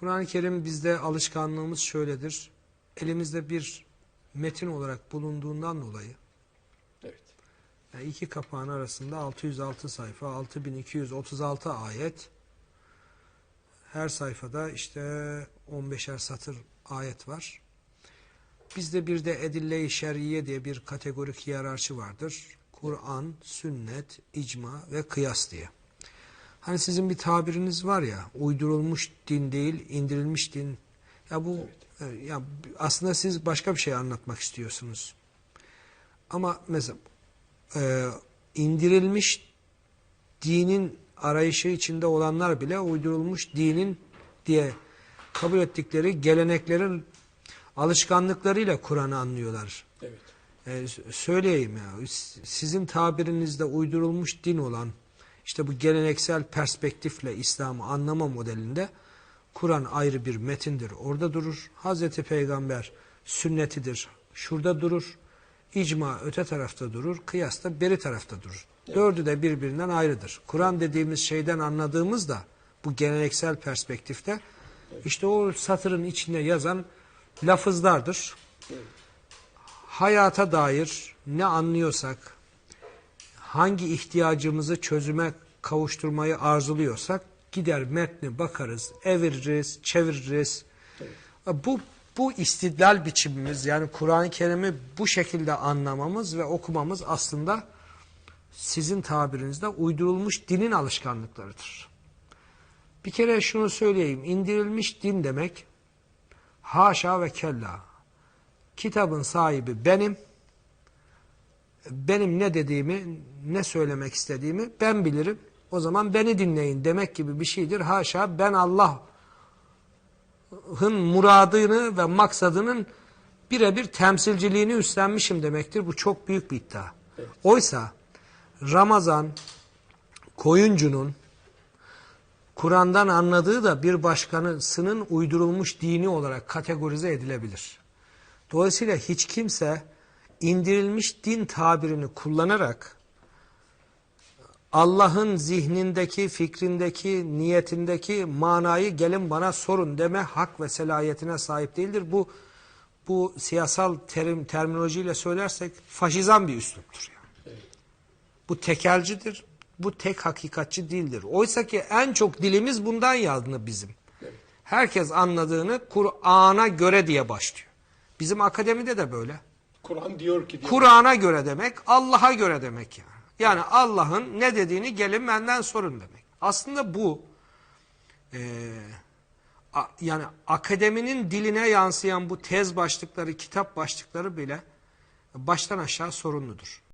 Kur'an-ı Kerim bizde alışkanlığımız şöyledir. Elimizde bir metin olarak bulunduğundan dolayı Evet. yani iki kapağın arasında 606 sayfa, 6236 ayet. Her sayfada işte 15'er satır ayet var. Bizde bir de edille-i şer'iye diye bir kategorik hiyerarşi vardır. Kur'an, sünnet, icma ve kıyas diye. Hani sizin bir tabiriniz var ya, uydurulmuş din değil, indirilmiş din. Ya bu e, ya aslında siz başka bir şey anlatmak istiyorsunuz. Ama mesela e, indirilmiş dinin arayışı içinde olanlar bile uydurulmuş dinin diye kabul ettikleri geleneklerin alışkanlıklarıyla Kur'an'ı anlıyorlar. Evet. E, söyleyeyim ya sizin tabirinizde uydurulmuş din olan işte bu geleneksel perspektifle İslam'ı anlama modelinde Kur'an ayrı bir metindir. Orada durur. Hazreti Peygamber sünnetidir. Şurada durur. İcma öte tarafta durur. Kıyas da beri tarafta durur. Dördü de birbirinden ayrıdır. Kur'an dediğimiz şeyden anladığımız da bu geleneksel perspektifte işte o satırın içinde yazan lafızlardır hayata dair ne anlıyorsak, hangi ihtiyacımızı çözüme kavuşturmayı arzuluyorsak gider metni bakarız, eviririz, çeviririz. Bu bu istidlal biçimimiz yani Kur'an-ı Kerim'i bu şekilde anlamamız ve okumamız aslında sizin tabirinizde uydurulmuş dinin alışkanlıklarıdır. Bir kere şunu söyleyeyim, indirilmiş din demek haşa ve kella kitabın sahibi benim. Benim ne dediğimi, ne söylemek istediğimi ben bilirim. O zaman beni dinleyin demek gibi bir şeydir. Haşa ben Allah'ın muradını ve maksadının birebir temsilciliğini üstlenmişim demektir. Bu çok büyük bir iddia. Oysa Ramazan koyuncunun Kur'an'dan anladığı da bir başkasının uydurulmuş dini olarak kategorize edilebilir. Dolayısıyla hiç kimse indirilmiş din tabirini kullanarak Allah'ın zihnindeki, fikrindeki, niyetindeki manayı gelin bana sorun deme hak ve selayetine sahip değildir. Bu bu siyasal terim terminolojiyle söylersek faşizan bir üsluptur. Yani. Bu tekelcidir. Bu tek hakikatçi değildir. Oysa ki en çok dilimiz bundan yandı bizim. Herkes anladığını Kur'an'a göre diye başlıyor. Bizim akademide de böyle. Kur'an diyor ki. Kur'an'a göre demek, Allah'a göre demek yani. Yani Allah'ın ne dediğini gelin benden sorun demek. Aslında bu eee, a- yani akademinin diline yansıyan bu tez başlıkları, kitap başlıkları bile baştan aşağı sorunludur.